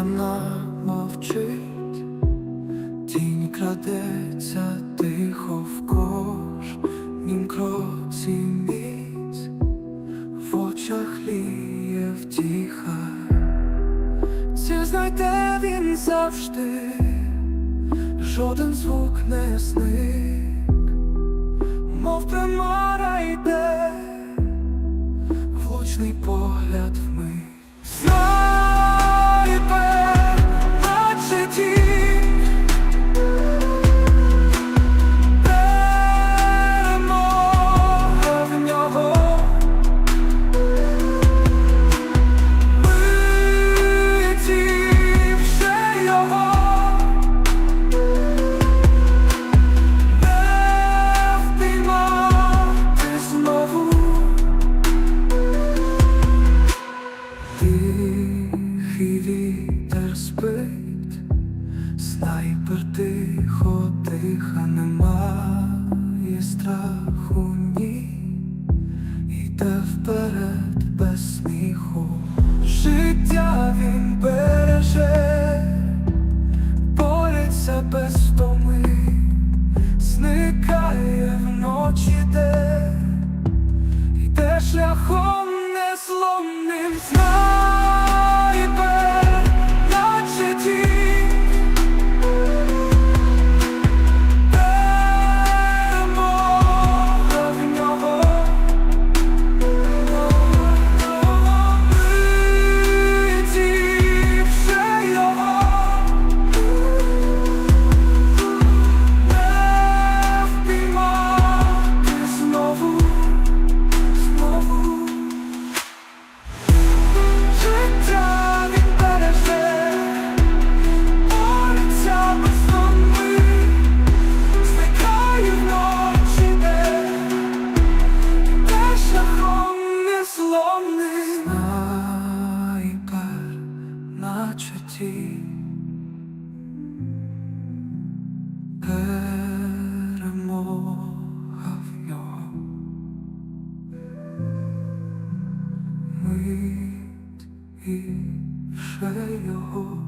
темна мовчить, тінь крадеться тихо в кожнім кроці міць, в очах ліє втіха, Ці знайде він завжди, жоден звук не сник, мов примара йде. Снайпер тихо, тиха, немає страху, ні, йде вперед без сміху. Життя він береже, бореться без томи, зникає вночі де. Мить його